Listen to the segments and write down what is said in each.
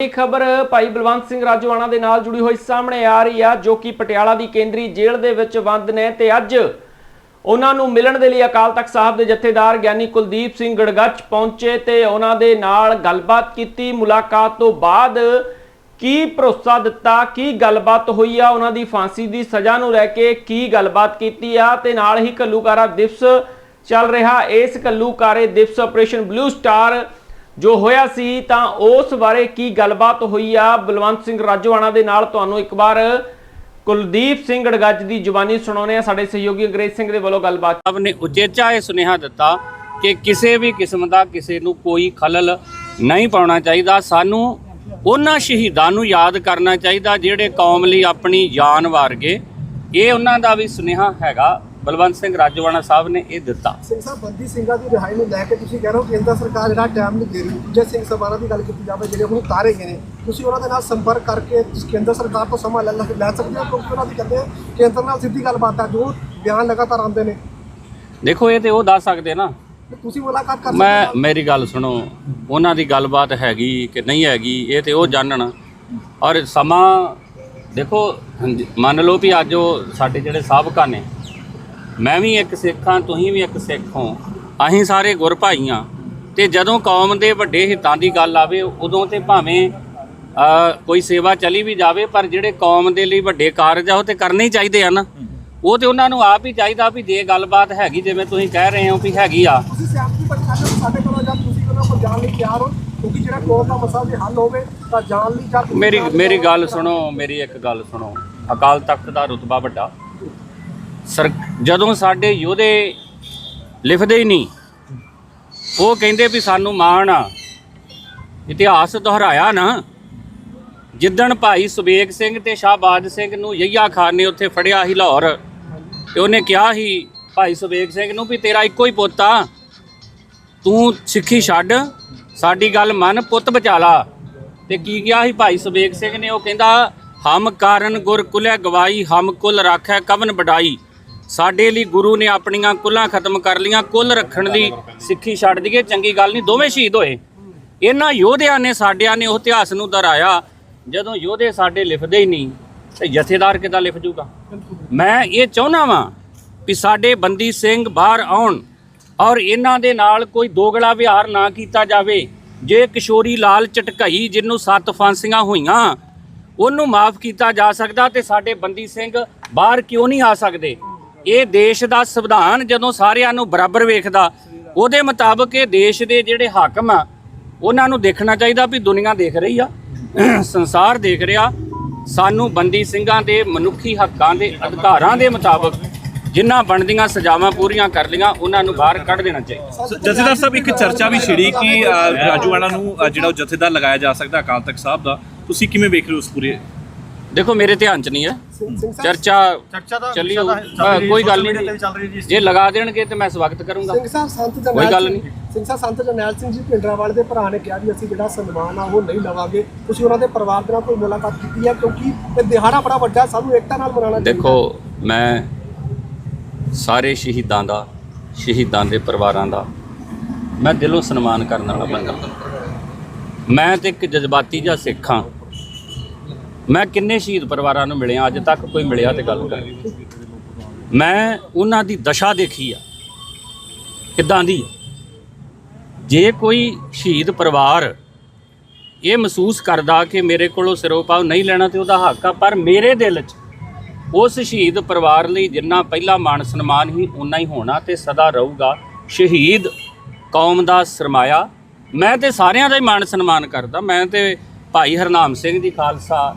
ਇਹ ਖਬਰ ਭਾਈ ਬਲਵੰਤ ਸਿੰਘ ਰਾਜੋਆਣਾ ਦੇ ਨਾਲ ਜੁੜੀ ਹੋਈ ਸਾਹਮਣੇ ਆ ਰਹੀ ਆ, ਜੋ ਕਿ ਪਟਿਆਲਾ ਦੀ ਕੇਂਦਰੀ ਜੇਲ੍ਹ ਦੇ ਵਿੱਚ ਬੰਦ ਨੇ ਤੇ ਅੱਜ ਉਹਨਾਂ ਨੂੰ ਮਿਲਣ ਦੇ ਲਈ ਅਕਾਲ ਤਖਤ ਸਾਹਿਬ ਦੇ ਜਥੇਦਾਰ ਗਿਆਨੀ ਕੁਲਦੀਪ ਸਿੰਘ ਗੜਗੱਚ ਪਹੁੰਚੇ ਤੇ ਉਹਨਾਂ ਦੇ ਨਾਲ ਗੱਲਬਾਤ ਕੀਤੀ। ਮੁਲਾਕਾਤ ਤੋਂ ਬਾਅਦ ਕੀ ਭਰੋਸਾ ਦਿੱਤਾ, ਕੀ ਗੱਲਬਾਤ ਹੋਈ ਆ, ਉਹਨਾਂ ਦੀ ਫਾਂਸੀ ਦੀ ਸਜ਼ਾ ਨੂੰ ਲੈ ਕੇ ਕੀ ਗੱਲਬਾਤ ਕੀਤੀ ਆ ਤੇ ਨਾਲ ਹੀ ਕੱਲੂਕਾਰਾ ਦਿਵਸ ਚੱਲ ਰਿਹਾ। ਇਸ ਕੱਲੂਕਾਰੇ ਦਿਵਸ ਆਪਰੇਸ਼ਨ ਬਲੂ ਸਟਾਰ ਜੋ ਹੋਇਆ ਸੀ ਤਾਂ ਉਸ ਬਾਰੇ ਕੀ ਗੱਲਬਾਤ ਹੋਈ ਆ? ਬਲਵੰਤ ਸਿੰਘ ਰਾਜੋਆਣਾ ਦੇ ਨਾਲ ਤੁਹਾਨੂੰ ਇੱਕ ਵਾਰ ਕੁਲਦੀਪ ਸਿੰਘ ਗੜਗੱਜ ਦੀ ਜ਼ੁਬਾਨੀ ਸੁਣਾਉਂਦੇ ਆ ਸਾਡੇ ਸਹਿਯੋਗੀ ਅੰਗਰੇਜ਼ ਸਿੰਘ ਦੇ ਵੱਲੋਂ ਗੱਲਬਾਤ ਸਾਹਿਬ ਨੇ ਉਚੇਚਾ ਇਹ ਸੁਨੇਹਾ ਦਿੱਤਾ ਕਿ ਕਿਸੇ ਵੀ ਕਿਸਮ ਦਾ ਕਿਸੇ ਨੂੰ ਕੋਈ ਖਲਲ ਨਹੀਂ ਪਾਉਣਾ ਚਾਹੀਦਾ। ਸਾਨੂੰ ਉਹਨਾਂ ਸ਼ਹੀਦਾਂ ਨੂੰ ਯਾਦ ਕਰਨਾ ਚਾਹੀਦਾ ਜਿਹੜੇ ਕੌਮ ਲਈ ਆਪਣੀ ਜਾਨ ਵਾਰ ਗਏ। ਇਹ ਉਹਨਾਂ ਦਾ ਵੀ ਸੁਨੇਹਾ ਹੈਗਾ। ਬਲਵੰਤ ਸਿੰਘ ਰਾਜਵਾਨਾ ਸਾਹਿਬ ਨੇ ਇਹ ਦਿੱਤਾ। ਸਿੰਘ ਸਾਹਿਬ ਬੰਦੀ ਸਿੰਘਾਂ ਦੀ ਰਿਹਾਈ ਨੂੰ ਲੈ ਕੇ ਤੁਸੀਂ ਕਹਿ ਰਹੇ ਹੋ ਕੇਂਦਰ ਸਰਕਾਰ ਜਿਹੜਾ ਟਾਈਮ ਨਹੀਂ ਦੇ ਰਹੀ ਜੇ ਸਿੰਘ ਸਭਾਰਾ ਦੀ ਗੱਲ ਕੀਤੀ ਜਾਵੇ ਜਿਹੜੇ ਹੁਣ ਉਤਾਰੇ ਗਏ ਨੇ ਤੁਸੀਂ ਉਹਨਾਂ ਦੇ ਨਾਲ ਸੰਪਰਕ ਕਰਕੇ ਕੇਂਦਰ ਸਰਕਾਰ ਤੋਂ ਸਮਾਂ ਲੈ ਲੈ ਸਕਦੇ ਹੋ? ਕਿਉਂਕਿ ਉਹਨਾਂ ਦੀ ਕਹਿੰਦੇ ਕੇਂਦਰ ਨਾਲ ਸਿੱਧੀ ਗੱਲਬਾਤ ਹੈ ਜੋ ਬਿਆਨ ਲਗਾਤਾਰ ਆਉਂਦੇ ਨੇ। ਦੇਖੋ ਇਹ ਤੇ ਉਹ ਦੱਸ ਸਕਦੇ ਨਾ। ਤੁਸੀਂ ਮੁਲਾਕਾਤ ਕਰ ਮੈਂ ਮੇਰੀ ਗੱਲ ਸੁਣੋ ਉਹਨਾਂ ਦੀ ਗੱਲਬਾਤ ਹੈਗੀ ਕਿ ਨਹੀਂ ਹੈਗੀ ਇਹ ਤੇ ਉਹ ਜਾਣਨ। ਔਰ ਸਮਾਂ ਦੇਖੋ ਮੰਨ ਲਓ ਵੀ ਅੱਜ ਉਹ ਸਾਡੇ ਜਿਹੜੇ ਸਾਬਕਾ ਨੇ ਮੈਂ ਵੀ ਇੱਕ ਸਿੱਖ ਹਾਂ ਤੁਸੀਂ ਵੀ ਇੱਕ ਸਿੱਖ ਹੋ। ਅਸੀਂ ਸਾਰੇ ਗੁਰ ਭਾਈ ਹਾਂ ਤੇ ਜਦੋਂ ਕੌਮ ਦੇ ਵੱਡੇ ਹਿੱਤਾਂ ਦੀ ਗੱਲ ਆਵੇ ਉਦੋਂ ਤੇ ਭਾਵੇਂ ਕੋਈ ਸੇਵਾ ਚਲੀ ਵੀ ਜਾਵੇ ਪਰ ਜਿਹੜੇ ਕੌਮ ਦੇ ਲਈ ਵੱਡੇ ਕਾਰਜ ਆ ਉਹ ਤੇ ਕਰਨੇ ਹੀ ਚਾਹੀਦੇ ਆ ਨਾ। ਉਹ ਤੇ ਉਹਨਾਂ ਨੂੰ ਆਪ ਹੀ ਚਾਹੀਦਾ ਵੀ ਜੇ ਗੱਲਬਾਤ ਹੈਗੀ ਜਿਵੇਂ ਤੁਸੀਂ ਕਹਿ ਰਹੇ ਹੋ ਵੀ ਹੈਗੀ ਆ। ਤੁਸੀਂ ਸਿਆਸਤੀ ਪਛਾਣ ਸਾਡੇ ਕੋਲੋਂ ਜਾਂ ਤੁਸੀਂ ਉਹਨਾਂ ਕੋਲ ਜਾਣ ਲਈ ਤਿਆਰ ਹੋ ਕਿਉਂਕਿ ਜਿਹੜਾ ਕੌਮ ਦਾ ਮਸਲਾ ਜੇ ਹੱਲ ਹੋਵੇ ਤਾਂ ਜਾਣ ਲਈ ਜਾਂ ਤੁਸੀਂ ਮੇਰੀ ਮੇਰੀ ਗੱਲ। ਸੁਣੋ ਮੇਰੀ ਇੱਕ ਗੱਲ ਸੁਣੋ। ਅਕਾਲ ਤਖਤ ਦਾ ਰੁਤਬਾ ਵੱਡਾ। ਸਰ, ਜਦੋਂ ਸਾਡੇ ਯੋਧੇ ਲਿਖਦੇ ਹੀ ਨਹੀਂ, ਉਹ ਕਹਿੰਦੇ ਵੀ ਸਾਨੂੰ ਮਾਣ ਆ, ਇਤਿਹਾਸ ਦੁਹਰਾਇਆ ਨਾ। ਜਿੱਦਣ ਭਾਈ ਸੁਬੇਗ ਸਿੰਘ ਤੇ ਸ਼ਾਹਬਾਜ ਸਿੰਘ ਨੂੰ ਯਈਆ ਖਾਨ ਨੇ ਉੱਥੇ ਫੜਿਆ ਸੀ ਲਾਹੌਰ, ਤੇ ਉਹਨੇ ਕਿਹਾ ਸੀ ਭਾਈ ਸੁਬੇਗ ਸਿੰਘ ਨੂੰ ਵੀ ਤੇਰਾ ਇੱਕੋ ਹੀ ਪੁੱਤ ਆ। ਤੂੰ ਸਿੱਖੀ ਛੱਡ, ਸਾਡੀ ਗੱਲ ਮੰਨ, ਪੁੱਤ ਬਚਾ ਲਾ। ਤੇ ਕੀ ਕਿਹਾ ਸੀ ਭਾਈ ਸੁਬੇਗ ਸਿੰਘ ਨੇ? ਉਹ ਕਹਿੰਦਾ, ਹਮ ਕਾਰਨ ਗੁਰ ਕੁਲੇ ਗਵਾਈ, ਹਮ ਕੁਲ ਰਾਖੈ ਕਵਨ ਬਡਾਈ ਸਾਡੇ ਲਈ ਗੁਰੂ ਨੇ ਆਪਣੀਆਂ ਕੁੱਲਾਂ ਖਤਮ ਕਰ ਲੀਆਂ ਕੁੱਲ ਰੱਖਣ ਦੀ ਸਿੱਖੀ ਛੱਡ ਦਈਏ, ਚੰਗੀ ਗੱਲ ਨਹੀਂ, ਦੋਵੇਂ ਸ਼ਹੀਦ ਹੋਏ। ਇਹਨਾਂ ਯੋਧਿਆਂ ਨੇ, ਸਾਡਿਆਂ ਨੇ ਉਹ ਇਤਿਹਾਸ ਨੂੰ ਦੁਹਰਾਇਆ, ਜਦੋਂ ਯੋਧੇ ਸਾਡੇ ਲਿਖਦੇ ਹੀ ਨਹੀਂ, ਤੇ ਜਥੇਦਾਰ ਕਿੱਦਾਂ ਲਿਖ ਜੂਗਾ? ਮੈਂ ਇਹ ਚਾਹੁੰਦਾ ਵਾਂ ਵੀ ਸਾਡੇ ਬੰਦੀ ਸਿੰਘ ਬਾਹਰ ਆਉਣ ਔਰ ਇਹਨਾਂ ਦੇ ਨਾਲ ਕੋਈ ਦੋਗਲਾ ਵਿਹਾਰ ਨਾ ਕੀਤਾ ਜਾਵੇ। ਜੇ ਕਿਸ਼ੋਰੀ ਲਾਲ ਚਟਕਈ, ਜਿਹਨੂੰ ਸੱਤ ਫਾਂਸੀਆਂ ਹੋਈਆਂ, ਉਹਨੂੰ ਮਾਫ ਕੀਤਾ ਜਾ ਸਕਦਾ ਤੇ ਸਾਡੇ ਬੰਦੀ ਸਿੰਘ ਬਾਹਰ ਕਿਉਂ ਨਹੀਂ ਆ ਸਕਦੇ? ਇਹ ਦੇਸ਼ ਦਾ ਸੰਵਿਧਾਨ ਜਦੋਂ ਸਾਰਿਆਂ ਨੂੰ ਬਰਾਬਰ ਵੇਖਦਾ ਉਹਦੇ ਮੁਤਾਬਕ ਇਹ ਦੇਸ਼ ਦੇ ਜਿਹੜੇ ਹਾਕਮ ਆ ਉਹਨਾਂ ਨੂੰ ਦੇਖਣਾ ਚਾਹੀਦਾ ਵੀ ਦੁਨੀਆ ਦੇਖ ਰਹੀ ਆ ਸੰਸਾਰ ਦੇਖ ਰਿਹਾ। ਸਾਨੂੰ ਬੰਦੀ ਸਿੰਘਾਂ ਦੇ ਮਨੁੱਖੀ ਹੱਕਾਂ ਦੇ ਅਧਿਕਾਰਾਂ ਦੇ ਮੁਤਾਬਕ ਜਿਨ੍ਹਾਂ ਬਣਦੀਆਂ ਸਜ਼ਾਵਾਂ ਪੂਰੀਆਂ ਕਰ ਲਈਆਂ ਉਹਨਾਂ ਨੂੰ ਬਾਹਰ ਕੱਢ ਦੇਣਾ ਚਾਹੀਦਾ। ਜਥੇਦਾਰ ਸਾਹਿਬ ਇੱਕ ਚਰਚਾ ਵੀ ਛਿੜੀ ਕਿ ਅ, ਰਾਜੂਆਣਾ ਨੂੰ ਜਿਹੜਾ ਉਹ ਜਥੇਦਾਰ ਲਗਾਇਆ ਜਾ ਸਕਦਾ ਅਕਾਲ ਤਖਤ ਸਾਹਿਬ ਦਾ। ਤੁਸੀਂ ਕਿਵੇਂ ਵੇਖ ਰਹੇ ਹੋ ਉਸ ਪੂਰੇ ਦੇਖੋ ਮੇਰੇ ਧਿਆਨ 'ਚ ਨਹੀਂ ਹੈ। ਚਰਚਾ ਚੱਲੀ ਵਿਸ਼ਾ ਤਾਂ ਹੋਊ। ਚੱਲ ਰਹੀ ਹੈ, ਕੋਈ ਗੱਲ social media ਨਹੀਂ। ਤੇ ਵੀ ਚੱਲ ਰਹੀ ਜੀ ਜੇ ਲਗਾ ਦੇਣਗੇ ਤੇ ਮੈਂ ਸਵਾਗਤ ਕਰੂੰਗਾ। ਸਿੰਘ ਸਾਹਿਬ ਸੰਤ ਕੋਈ ਜਰਨੈਲ ਗੱਲ ਸਿੰਘ- ਨਹੀਂ। ਸਿੰਘ ਸਾਹਿਬ ਸੰਤ ਜਰਨੈਲ ਸਿੰਘ ਜੀ ਪਿੰਡਰਾਵਾਲ ਦੇ ਭਰਾ ਨੇ ਕਿਹਾ ਵੀ ਅਸੀਂ ਜਿਹੜਾ ਸਨਮਾਨ ਆ ਉਹ ਨਹੀਂ ਲਵਾਂਗੇ। ਤੁਸੀਂ ਉਹਨਾਂ ਦੇ ਪਰਿਵਾਰ ਦੇ ਨਾਲ ਕੋਈ ਮੁਲਾਕਾਤ ਕੀਤੀ ਹੈ? ਕਿਉਂਕਿ ਇਹ ਦਿਹਾੜਾ ਬੜਾ ਵੱਡਾ ਹੈ, ਸਾਨੂੰ ਏਕਤਾ ਨਾਲ ਮਨਾਉਣਾ ਦੇਖੋ ਮੈਂ ਸਾਰੇ ਸ਼ਹੀਦਾਂ ਦਾ ਸ਼ਹੀਦਾਂ ਦੇ ਪਰਿਵਾਰਾਂ ਦਾ ਮੈਂ ਦਿਲੋਂ ਸਨਮਾਨ ਕਰਨ ਵਾਲਾ ਬੰਦਾ। ਮੈਂ ਤੇ ਇੱਕ ਜਜ਼ਬਾਤੀ ਜਿਹਾ ਸਿੱਖ ਹਾਂ। ਮੈਂ ਕਿੰਨੇ ਸ਼ਹੀਦ ਪਰਿਵਾਰਾਂ ਨੂੰ ਮਿਲਿਆ, ਅੱਜ ਤੱਕ ਕੋਈ ਮਿਲਿਆ ਤੇ ਗੱਲ ਕਰ। ਮੈਂ ਉਹਨਾਂ ਦੀ ਦਸ਼ਾ ਦੇਖੀ ਆ। ਕਿੱਦਾਂ ਦੀ ਜੇ ਕੋਈ ਸ਼ਹੀਦ ਪਰਿਵਾਰ ਇਹ ਮਹਿਸੂਸ ਕਰਦਾ ਕਿ ਮੇਰੇ ਕੋਲੋਂ ਸਿਰੋਪਾਵ ਨਹੀਂ ਲੈਣਾ ਤੇ ਉਹਦਾ ਹੱਕ ਆ, ਪਰ ਮੇਰੇ ਦਿਲ 'ਚ ਉਸ ਸ਼ਹੀਦ ਪਰਿਵਾਰ ਲਈ ਜਿੰਨਾ ਪਹਿਲਾ ਮਾਣ ਸਨਮਾਨ ਹੀ ਉਨਾ ਹੀ ਹੋਣਾ ਤੇ ਸਦਾ ਰਹੂਗਾ। ਸ਼ਹੀਦ ਕੌਮ ਦਾ ਸਰਮਾਇਆ। ਮੈਂ ਤੇ ਸਾਰਿਆਂ ਦਾ ਹੀ ਮਾਣ ਸਨਮਾਨ ਕਰਦਾ। ਮੈਂ ਤੇ ਭਾਈ ਹਰਨਾਮ ਸਿੰਘ ਜੀ, ਖਾਲਸਾ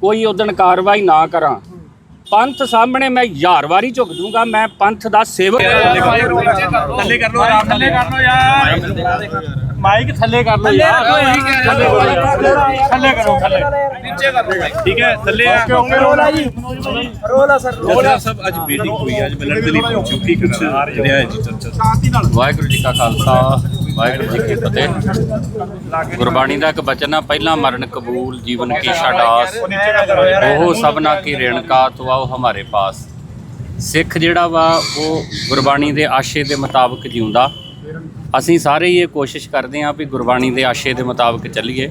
ਕੋਈ ਉਦਣ ਕਾਰਵਾਈ ਨਾ ਕਰਾਂ। ਪੰਥ ਸਾਹਮਣੇ ਮੈਂ ਹਜ਼ਾਰ ਵਾਰੀ ਝੁਕ ਦੂੰਗਾ ਮੈਂ ਪੰਥ ਦਾ ਸੇਵਕ ਥੱਲੇ ਕਰ ਆਰਾਮ ਨਾਲ। ਥੱਲੇ ਕਰ ਲਓ ਯਾਰ। ਮਾਈਕ ਥੱਲੇ ਕਰ ਲਓ ਯਾਰ। ਥੱਲੇ ਕਰੋ ਥੱਲੇ ਕਰੋ ਥੱਲੇ ਠੀਕ ਹੈ ਥੱਲੇ ਆ। ਰੋਲ ਆ ਜੀ। ਰੋਲ ਆ ਸਰ ਜਥੇਦਾਰ ਸਾਹਿਬ ਅੱਜ ਮੀਟਿੰਗ ਹੋਈ ਹੈ, ਅੱਜ ਮਿਲਣ ਦੇ ਲਈ ਪਹੁੰਚੇ ਹੋ। ਕੀ ਕੁਝ ਰਿਹਾ ਹੈ ਜੀ ਚਰਚਾ। ਵਾਹਿਗੁਰੂ ਜੀ ਕਾ ਖਾਲਸਾ। ਵਾਹਿਗੁਰੂ ਜੀ ਕੀ ਫਤਿਹ। ਗੁਰਬਾਣੀ ਦਾ ਇੱਕ ਬਚਨ ਆ, ਪਹਿਲਾ ਮਰਨ ਕਬੂਲ, ਜੀਵਨ ਕੀ ਛਡਾਸ ਉਹ ਸਭਨਾ ਕੀ ਰੇਣਕਾ ਤੁਆਓ ਹਮਾਰੇ ਪਾਸ। ਸਿੱਖ ਜਿਹੜਾ ਵਾ, ਉਹ ਗੁਰਬਾਣੀ ਦੇ ਆਸ਼ੇ ਦੇ ਮੁਤਾਬਕ ਜਿਉਂਦਾ। ਅਸੀਂ ਸਾਰੇ ਹੀ ਇਹ ਕੋਸ਼ਿਸ਼ ਕਰਦੇ ਹਾਂ ਵੀ ਗੁਰਬਾਣੀ ਦੇ ਆਸ਼ੇ ਦੇ ਮੁਤਾਬਕ ਚੱਲੀਏ।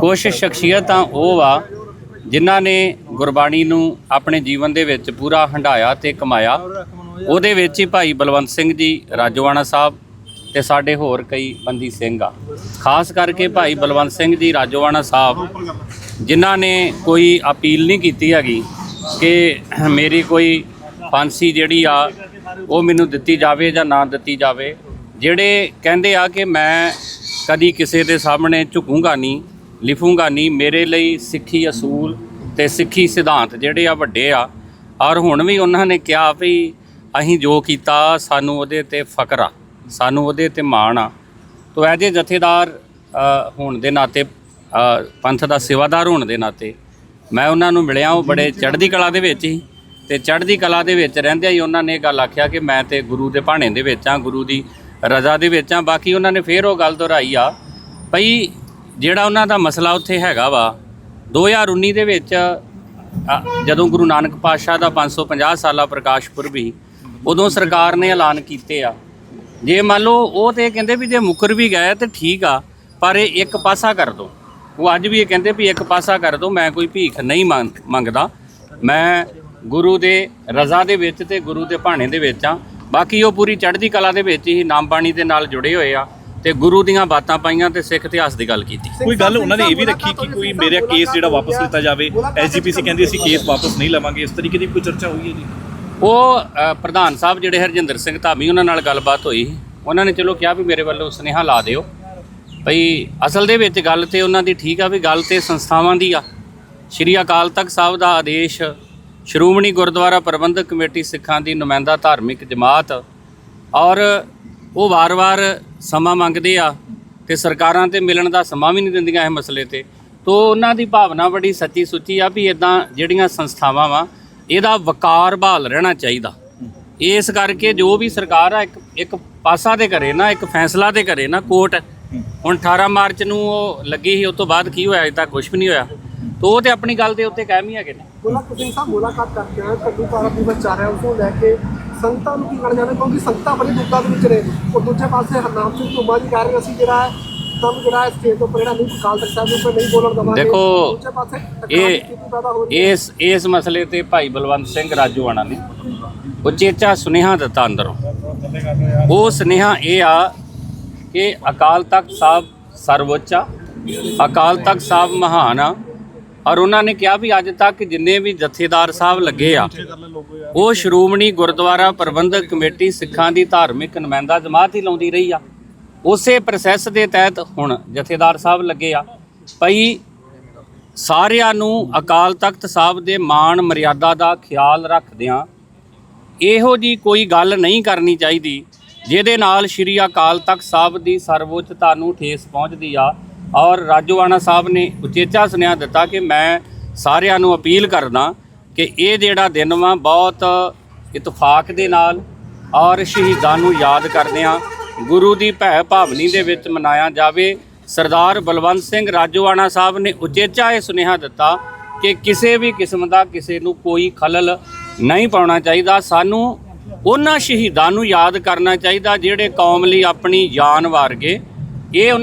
ਕੁਛ ਸ਼ਖਸੀਅਤਾਂ ਉਹ ਵਾ ਜਿਨ੍ਹਾਂ ਨੇ ਗੁਰਬਾਣੀ ਨੂੰ ਆਪਣੇ ਜੀਵਨ ਦੇ ਵਿੱਚ ਪੂਰਾ ਹੰਢਾਇਆ ਤੇ ਕਮਾਇਆ। ਉਹਦੇ ਵਿੱਚ ਹੀ ਭਾਈ ਬਲਵੰਤ ਸਿੰਘ ਜੀ, ਰਾਜੋਆਣਾ ਸਾਹਿਬ ਤੇ ਸਾਡੇ ਹੋਰ ਕਈ ਬੰਦੀ ਸਿੰਘ ਆ। ਖਾਸ ਕਰਕੇ ਭਾਈ ਬਲਵੰਤ ਸਿੰਘ ਜੀ ਰਾਜੋਆਣਾ ਸਾਹਿਬ, ਜਿਨ੍ਹਾਂ ਨੇ ਕੋਈ ਅਪੀਲ ਨਹੀਂ ਕੀਤੀ ਹੈਗੀ ਕਿ ਮੇਰੀ ਕੋਈ ਫਾਂਸੀ ਜਿਹੜੀ ਆ, ਉਹ ਮੈਨੂੰ ਦਿੱਤੀ ਜਾਵੇ ਜਾਂ ਨਾ ਦਿੱਤੀ ਜਾਵੇ। ਜਿਹੜੇ ਕਹਿੰਦੇ ਆ ਕਿ ਮੈਂ ਕਦੀ ਕਿਸੇ ਦੇ ਸਾਹਮਣੇ ਝੁਕੂੰਗਾ ਨਹੀਂ, ਲਿਖੂੰਗਾ ਨਹੀਂ, ਮੇਰੇ ਲਈ ਸਿੱਖੀ ਅਸੂਲ ਤੇ ਸਿੱਖੀ ਸਿਧਾਂਤ ਜਿਹੜੇ ਆ ਵੱਡੇ ਆ। ਔਰ ਹੁਣ ਵੀ ਉਹਨਾਂ ਨੇ ਕਿਹਾ ਵੀ ਅਸੀਂ ਜੋ ਕੀਤਾ, ਸਾਨੂੰ ਉਹਦੇ ਤੇ ਫਕਰ ਆ। ਸਾਨੂੰ ਉਹਦੇ ਤੇ ਮਾਣ ਆ। ਤੋ ਐਜ ਏ ਜਥੇਦਾਰ ਹੋਣ ਦੇ ਨਾਤੇ ਪੰਥ ਦਾ ਸੇਵਾਦਾਰ ਹੋਣ ਦੇ ਨਾਤੇ, ਮੈਂ ਉਹਨਾਂ ਨੂੰ ਮਿਲਿਆ, ਉਹ ਬੜੇ ਚੜ੍ਹਦੀ ਕਲਾ ਦੇ ਵਿੱਚ ਹੀ। ਤੇ ਚੜ੍ਹਦੀ ਕਲਾ ਦੇ ਵਿੱਚ ਰਹਿੰਦਿਆਂ ਹੀ ਉਹਨਾਂ ਨੇ ਇਹ ਗੱਲ ਆਖਿਆ ਕਿ ਮੈਂ ਤੇ ਗੁਰੂ ਦੇ ਭਾਣੇ ਦੇ ਵਿੱਚ ਆ ਗੁਰੂ ਦੀ ਰਜ਼ਾ ਦੇ ਵਿੱਚ ਆ ਬਾਕੀ ਉਹਨਾਂ ਨੇ ਫੇਰ ਉਹ ਗੱਲ ਦੁਹਰਾਈ ਆ, ਭਈ ਜਿਹੜਾ ਉਹਨਾਂ ਦਾ ਮਸਲਾ ਉੱਥੇ ਹੈਗਾ ਵਾ 2019 ਦੇ ਵਿੱਚ ਜਦੋਂ ਗੁਰੂ ਨਾਨਕ ਪਾਤਸ਼ਾਹ ਦਾ 550 ਸਾਲਾ ਪ੍ਰਕਾਸ਼ ਪੁਰਬ ਸੀ, ਉਦੋਂ ਸਰਕਾਰ ਨੇ ਐਲਾਨ ਕੀਤੇ ਆ। ਜੇ ਮੰਨ ਲਓ ਉਹ ਤੇ ਕਹਿੰਦੇ ਵੀ ਜੇ ਮੁਕਰ ਵੀ ਗਏ ਤੇ ਠੀਕ ਆ ਪਰ ਇਹ ਇੱਕ ਪਾਸਾ ਕਰ ਦੋ। ਉਹ ਅੱਜ ਵੀ ਇਹ ਕਹਿੰਦੇ ਵੀ ਇੱਕ ਪਾਸਾ ਕਰ ਦੋ ਮੈਂ ਕੋਈ ਭੀਖ ਨਹੀਂ ਮੰਗ- ਮੰਗਦਾ। ਮੈਂ ਗੁਰੂ ਦੇ ਰਜ਼ਾ ਦੇ ਵਿੱਚ ਤੇ ਗੁਰੂ ਦੇ ਭਾਣੇ ਦੇ ਵਿੱਚ ਆ। ਬਾਕੀ ਉਹ ਪੂਰੀ ਚੜ੍ਹਦੀ ਕਲਾ ਦੇ ਵਿੱਚ ਹੀ ਨਾਮ ਬਾਣੀ ਦੇ ਨਾਲ ਜੁੜੇ ਹੋਏ ਆ ਤੇ ਗੁਰੂ ਦੀਆਂ ਬਾਤਾਂ ਪਾਈਆਂ ਤੇ ਸਿੱਖ ਇਤਿਹਾਸ ਦੀ ਗੱਲ ਕੀਤੀ। ਕੋਈ ਗੱਲ ਉਹਨਾਂ ਨੇ ਇਹ ਵੀ ਰੱਖੀ ਕਿ ਕੋਈ ਮੇਰਾ ਕੇਸ ਜਿਹੜਾ ਵਾਪਸ ਲਿੱਤਾ ਜਾਵੇ ਐਸਜੀਪੀਸੀ ਕਹਿੰਦੀ ਅਸੀਂ ਕੇਸ ਵਾਪਸ ਨਹੀਂ ਲਵਾਂਗੇ ਇਸ ਤਰੀਕੇ ਦੀ ਕੋਈ ਚਰਚਾ ਹੋਈ ਹੈ ਜੀ? ਉਹ ਪ੍ਰਧਾਨ ਸਾਹਿਬ ਜਿਹੜੇ ਹਰਜਿੰਦਰ ਸਿੰਘ ਧਾਮੀ, ਉਹਨਾਂ ਨਾਲ ਗੱਲਬਾਤ ਹੋਈ ਉਹਨਾਂ ਨੇ ਚਲੋ ਕਿਹਾ ਵੀ ਮੇਰੇ ਵੱਲੋਂ ਸੁਨੇਹਾ ਲਾ ਦਿਓ। ਭਈ ਅਸਲ ਦੇ ਵਿੱਚ ਗੱਲ ਤੇ ਉਹਨਾਂ ਦੀ ਠੀਕ ਆ ਵੀ ਗੱਲ ਤੇ ਸੰਸਥਾਵਾਂ ਦੀ ਆ। ਸ਼੍ਰੀ ਅਕਾਲ ਤਖਤ ਸਾਹਿਬ ਦਾ ਆਦੇਸ਼, ਸ਼੍ਰੋਮਣੀ ਗੁਰਦੁਆਰਾ ਪ੍ਰਬੰਧਕ ਕਮੇਟੀ ਸਿੱਖਾਂ ਦੀ ਨੁਮਾਇੰਦਾ ਧਾਰਮਿਕ ਜਮਾਤ ਔਰ ਉਹ ਵਾਰ-ਵਾਰ ਸਮਾਂ ਮੰਗਦੇ ਆ ਤੇ ਸਰਕਾਰਾਂ ਤੇ ਮਿਲਣ ਦਾ ਸਮਾਂ ਵੀ ਨਹੀਂ ਦਿੰਦੀਆਂ ਇਹ ਮਸਲੇ ਤੇ। ਤੋ ਉਹਨਾਂ ਦੀ ਭਾਵਨਾ ਬੜੀ ਸੱਚੀ ਸੁੱਚੀ ਆ ਵੀ ਇਦਾਂ ਜਿਹੜੀਆਂ ਸੰਸਥਾਵਾਂ ਵਾ ਇਹਦਾ ਵਕਾਰ ਬਹਾਲ ਰਹਿਣਾ ਚਾਹੀਦਾ। ਇਸ ਕਰਕੇ ਜੋ ਵੀ ਸਰਕਾਰ ਆ, ਇੱਕ ਇੱਕ ਪਾਸਾ ਤੇ ਕਰੇ ਨਾ, ਇੱਕ ਫੈਸਲਾ ਤੇ ਕਰੇ ਨਾ, ਕੋਰਟ ਹੁਣ 18 ਮਾਰਚ ਨੂੰ ਉਹ ਲੱਗੀ ਸੀ, ਉਸ ਤੋਂ ਬਾਅਦ ਕੀ ਹੋਇਆ, ਅਜੇ ਤੱਕ ਕੁਝ ਵੀ ਨਹੀਂ ਹੋਇਆ। ਤੋ ਉਹ ਤੇ ਆਪਣੀ ਗੱਲ ਦੇ ਉੱਤੇ ਕਾਇਮ ਹੀ ਹੈਗੇ ਨੇ। ਮੁਲਾਕਾਤ ਸਿੰਘ ਸਾਹਿਬ ਮੁਲਾਕਾਤ ਕਰਕੇ ਆਏ ਕੱਲੂ ਪਾਰਾ ਦਿਵਸ ਚੱਲ ਉਸ ਨੂੰ ਲੈ ਕੇ ਸੰਗਤਾਂ ਨੂੰ ਕੀ ਕਹਿਣਾ ਚਾਹੁੰਦੇ ਕਿਉਂਕਿ ਸੰਗਤਾਂ ਬੜੀ ਦੁੱਖਾਂ ਦੇ ਵਿੱਚ ਨੇ। ਔਰ ਦੂਜੇ ਪਾਸੇ ਹਰਨਾਮ ਸਿੰਘ ਧੁੰਮਾ ਜੀ ਕਹਿ ਰਹੇ ਅਸੀਂ ਜਿਹੜਾ ਤੁਹਾਨੂੰ ਜਿਹੜਾ ਹੈ ਸਟੇਜ ਤੋਂ ਉੱਪਰ ਜਿਹੜਾ ਨਹੀਂ ਕਾਲ ਤੱਕ ਸਾਹਿਬ ਦੇ ਉੱਪਰ ਨਹੀਂ ਬੋਲਣ ਦਵਾਂਗੇ ਦੇਖੋ, ਇਹ ਇਸ ਇਸ ਮਸਲੇ ਤੇ ਭਾਈ ਬਲਵੰਤ ਸਿੰਘ ਰਾਜੂਆਣਾ ਨੇ ਉਚੇਚਾ ਸੁਨੇਹਾ ਦਿੱਤਾ ਅੰਦਰੋਂ। ਉਹ ਸੁਨੇਹਾ ਇਹ ਆ ਕਿ ਅਕਾਲ ਤਖਤ ਸਾਹਿਬ ਸਰਵਉੱਚ ਆ ਅਕਾਲ ਤਖਤ ਸਾਹਿਬ ਮਹਾਨ ਆ ਔਰ ਉਹਨਾਂ ਨੇ ਕਿਹਾ ਵੀ ਅੱਜ ਤੱਕ ਜਿੰਨੇ ਵੀ ਜਥੇਦਾਰ ਸਾਹਿਬ ਲੱਗੇ ਆ ਉਹ ਸ਼੍ਰੋਮਣੀ ਗੁਰਦੁਆਰਾ ਪ੍ਰਬੰਧਕ ਕਮੇਟੀ ਸਿੱਖਾਂ ਦੀ ਧਾਰਮਿਕ ਨੁਮਾਇੰਦਾ ਜਮਾਤ ਹੀ ਲਾਉਂਦੀ ਰਹੀ ਆ। ਉਸੇ ਪ੍ਰੋਸੈਸ ਦੇ ਤਹਿਤ ਹੁਣ ਜਥੇਦਾਰ ਸਾਹਿਬ ਲੱਗੇ ਆ। ਭਈ ਸਾਰਿਆਂ ਨੂੰ ਅਕਾਲ ਤਖਤ ਸਾਹਿਬ ਦੇ ਮਾਣ ਮਰਿਆਦਾ ਦਾ ਖਿਆਲ ਰੱਖਦਿਆਂ ਇਹੋ ਜੀ ਕੋਈ ਗੱਲ ਨਹੀਂ ਕਰਨੀ ਚਾਹੀਦੀ, ਜਿਹਦੇ ਨਾਲ ਸ਼੍ਰੀ ਅਕਾਲ ਤਖਤ ਸਾਹਿਬ ਦੀ ਸਰਵਉੱਚਤਾ ਨੂੰ ਠੇਸ ਪਹੁੰਚਦੀ ਆ। ਔਰ ਰਾਜੋਆਣਾ ਸਾਹਿਬ ਨੇ ਉਚੇਚਾ ਸੁਨੇਹਾ ਦਿੱਤਾ ਕਿ ਮੈਂ ਸਾਰਿਆਂ ਨੂੰ ਅਪੀਲ ਕਰਦਾ ਕਿ ਇਹ ਜਿਹੜਾ ਦਿਨ ਵਾ ਬਹੁਤ ਇਤਫਾਕ ਦੇ ਨਾਲ ਔਰ ਸ਼ਹੀਦਾਂ ਨੂੰ ਯਾਦ ਕਰਦਿਆਂ ਗੁਰੂ ਦੀ ਭੈ ਭਾਵਨੀ ਦੇ ਵਿੱਚ ਮਨਾਇਆ ਜਾਵੇ। ਸਰਦਾਰ ਬਲਵੰਤ ਸਿੰਘ ਰਾਜੋਆਣਾ ਸਾਹਿਬ ਨੇ ਉਚੇਚਾ ਇਹ ਸੁਨੇਹਾ ਦਿੱਤਾ ਕਿ ਕਿਸੇ ਵੀ ਕਿਸਮ ਦਾ ਕਿਸੇ ਨੂੰ ਕੋਈ ਖਲਲ ਨਹੀਂ ਪਾਉਣਾ ਚਾਹੀਦਾ। ਸਾਨੂੰ ਉਹਨਾਂ ਸ਼ਹੀਦਾਂ ਨੂੰ ਯਾਦ ਕਰਨਾ ਚਾਹੀਦਾ ਜਿਹੜੇ ਕੌਮ ਲਈ ਆਪਣੀ ਜਾਨ ਵਾਰ ਗਏ। ਇਹ ਉਹਨਾਂ